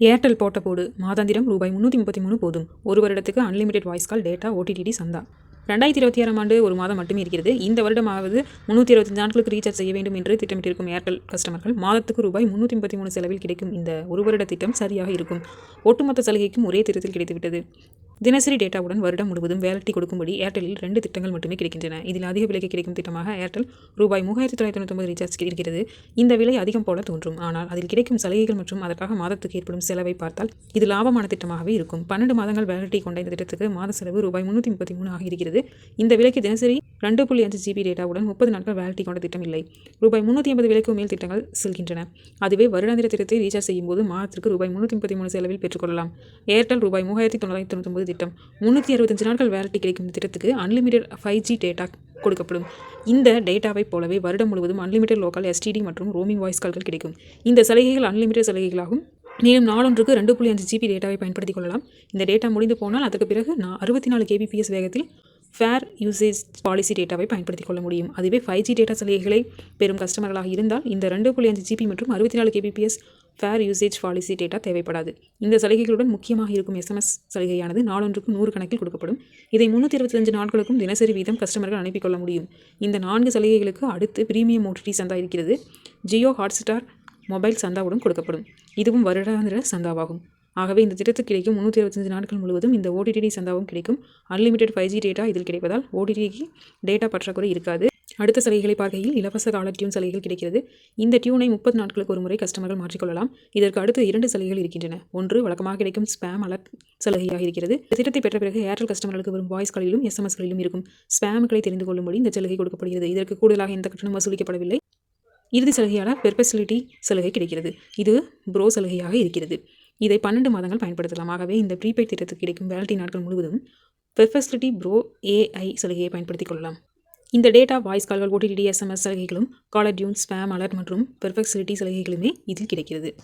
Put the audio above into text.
Airtel போட்ட போடு. மாதாந்திரம் ரூபாய் முந்நூற்றி முப்பத்தி மூணு போதும். ஒரு வருடத்துக்கு unlimited voice call data OTT சந்தா. ரெண்டாயிரத்தி இருபத்தி ஆறாம் ஆண்டு ஒரு மாதம் மட்டுமே இருக்கிறது. இந்த வருடமாவது முந்நூற்றி இருபத்தஞ்சு நாட்களுக்கு ரீசார்ஜ் செய்ய வேண்டும் என்று திட்டமிட்டிருக்கும் ஏர்டெல் கஸ்டமர்கள் மாதத்துக்கு ரூபாய் முந்நூற்றி முப்பத்தி மூணு செலவில் கிடைக்கும் இந்த ஒரு வருட திட்டம் சரியாக இருக்கும். ஒட்டுமொத்த சலுகைக்கும் ஒரே திட்டத்தில் கிடைத்துவிட்டது. தினசரி டேட்டாவுடன் வருடம் முழுவதும் வேலட்டி கொடுக்கும்படி ஏர்டெல்லில் ரெண்டு திட்டங்கள் மட்டுமே கிடைக்கின்றன. இதில் அதிக விலைக்கு கிடைக்கும் திட்டமாக ஏர்டெல் ரூபாய் மூவாயிரத்தி தொள்ளாயிரத்தி தொண்ணூற்றி ரீசார்ஜ் இருக்கிறது இந்த விலை அதிகம் போல தோன்றும். ஆனால் அதில் கிடைக்கும் சலுகைகள் மற்றும் அதற்காக மாதத்துக்கு ஏற்படும் செலவை பார்த்தால் இது லாபமான திட்டமாகவே இருக்கும். பன்னெண்டு மாதங்கள் வேலட்டி கொண்ட இந்த திட்டத்துக்கு மாத செலவு ரூபாய் முன்னூற்றி முப்பத்தி மூணு ஆக இருக்கிறது. இந்த விலைக்கு தினசரி ரெண்டு புள்ளி அஞ்சு ஜிபி டேட்டாவுடன் முப்பது நாட்கள் வேலட்டி கொண்ட திட்டம் இல்லை ரூபாய் முந்நூற்றி ஐம்பது விலைக்கு மேல் திட்டங்கள் செல்கின்றன. அதுவே வருடாந்திர திட்டத்தை ரீசார்ஜ் செய்யும் போது மாதத்திற்கு ரூபாய் முந்நூற்றி முப்பத்தி மூணு செலவில் பெற்றுக்கொள்ளலாம். ஏர்டெல் ரூபாய் மூவாயிரத்தி தொள்ளாயிரத்தி தொண்ணூற்றி திட்டம் முந்நூற்றி அறுபத்தஞ்சு நாட்கள் வேலட்டி கிடைக்கும் திட்டத்துக்கு அன்லிமிடெட் ஃபைவ் ஜி டேட்டா கொடுக்கப்படும். இந்த டேட்டாவைப் போலவே வருடம் முழுவதும் அன்லிமிடெட் லோக்கல் எஸ்டிடி மற்றும் ரோமிங் வாய்ஸ் கால்கள் கிடைக்கும். இந்த சலுகைகள் அன்லிமிடெட் சலுகைகளாகும். மேலும் நாளொன்றுக்கு ரெண்டு புள்ளி அஞ்சு ஜிபி டேட்டாவை பயன்படுத்திக் கொள்ளலாம். இந்த டேட்டா முடிந்து போனால் அதற்கு பிறகு நான் அறுபத்தி நாலு கேபிபிஎஸ் வேகத்தில் ஃபேர் யூசேஜ் பாலிசி டேட்டாவை பயன்படுத்திக் கொள்ள முடியும். அதுவே ஃபைவ் ஜி டேட்டா சலுகைகளை பெறும் கஸ்டமர்களாக இருந்தால் இந்த ரெண்டு புள்ளி அஞ்சு ஜிபி மற்றும் அறுபத்தி நாலு KBPS fair usage policy data தேவைப்படாது. இந்த சலுகைகளுடன் முக்கியமாக இருக்கும் எஸ்எம்எஸ் சலுகையானது நாளொன்றுக்கு நூறு கணக்கில் கொடுக்கப்படும். இதை முந்நூற்றி இருபத்தஞ்சு நாட்களுக்கும் தினசரி வீதம் கஸ்டமர்கள் அனுப்பிக் கொள்ள முடியும். இந்த நான்கு சலுகைகளுக்கு அடுத்து பிரீமியம் ஓடிடி சந்தா இருக்கிறது. ஜியோ ஹாட்ஸ்டார் மொபைல் சந்தாவுடன் கொடுக்கப்படும். இதுவும் வருடாந்திர சந்தாவாகும். ஆகவே இந்த திட்டத்துக்கு கிடைக்கும் முந்நூற்றி இருபத்தஞ்சு நாட்கள் முழுவதும் இந்த ஓடிடி சந்தாவும் கிடைக்கும். அன்லிமிடெட் ஃபைவ் ஜி டேட்டா இதில் கிடைப்பதால் ஓடிடிக்கு டேட்டா பற்றாக்குறை இருக்காது. அடுத்த சலுகைகளை பார்க்கையில் இலவச கால டியூன் சலுகைகள் கிடைக்கிறது. இந்த டியூனை முப்பது நாட்களுக்கு ஒரு முறை கஸ்டமர்கள் மாற்றிக்கொள்ளலாம். இதற்கு அடுத்து இரண்டு சலுகைகள் இருக்கின்றன. ஒன்று வழக்கமாக கிடைக்கும் ஸ்பேம் அலர்ட் சலுகையாக இருக்கிறது. இந்த திட்டத்தை பெற்ற பிறகு ஏர்டெல் கஸ்டமர்களுக்கு வரும் வாய்ஸ்களிலும் எஸ்எம்எஸ்களிலும் இருக்கும் ஸ்பேம்களை தெரிந்து கொள்ளும்படி இந்த சலுகை கொடுக்கப்படுகிறது. இதற்கு கூடுதலாக எந்த கட்டணம் வசூலிக்கப்படவில்லை. இறுதி சலுகையான பெர்பெசிலிட்டி சலுகை கிடைக்கிறது. இது ப்ரோ சலுகையாக இருக்கிறது. இதை பன்னெண்டு மாதங்கள் பயன்படுத்தலாம். ஆகவே இந்த ப்ரீபெய்ட் திட்டத்துக்கு கிடைக்கும் வேலிட்டி நாட்கள் முழுவதும் பெர்ஃபெசிலிட்டி ப்ரோ ஏஐ சலுகையை பயன்படுத்திக் கொள்ளலாம். இந்த டேட்டா வாய்ஸ் கால்கள் ஓடிடி எஸ்எம்எஸ் சலுகைகளும் காலர் டியூன் ஸ்பேம் அலர்ட் மற்றும் பெர்ஃபெக்சிலிட்டி சலுகைகளுமே இதில் கிடைக்கிறது.